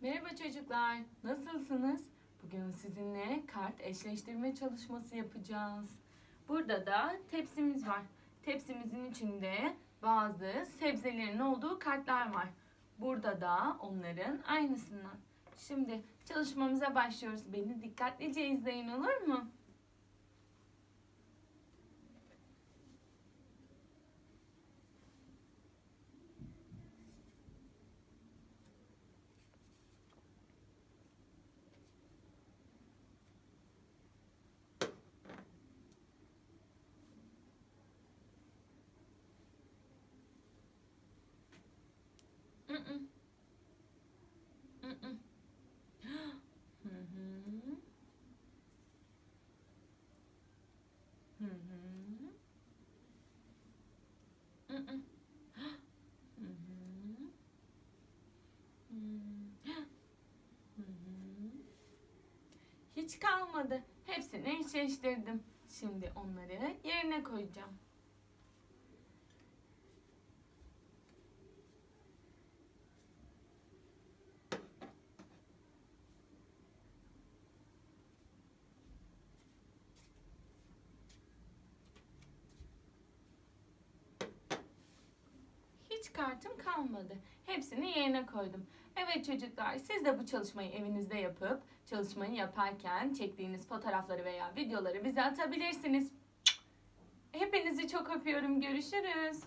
Merhaba çocuklar, nasılsınız? Bugün sizinle kart eşleştirme çalışması yapacağız. Burada da tepsimiz var. Tepsimizin içinde bazı sebzelerin olduğu kartlar var. Burada da onların aynısından. Şimdi çalışmamıza başlıyoruz. Beni dikkatlice izleyin olur mu? Hiç kalmadı. Hepsini eşleştirdim. Şimdi onları yerine koyacağım. Hiç kartım kalmadı. Hepsini yerine koydum. Evet çocuklar siz de bu çalışmayı evinizde yapıp çalışmayı yaparken çektiğiniz fotoğrafları veya videoları bize atabilirsiniz. Hepinizi çok öpüyorum. Görüşürüz.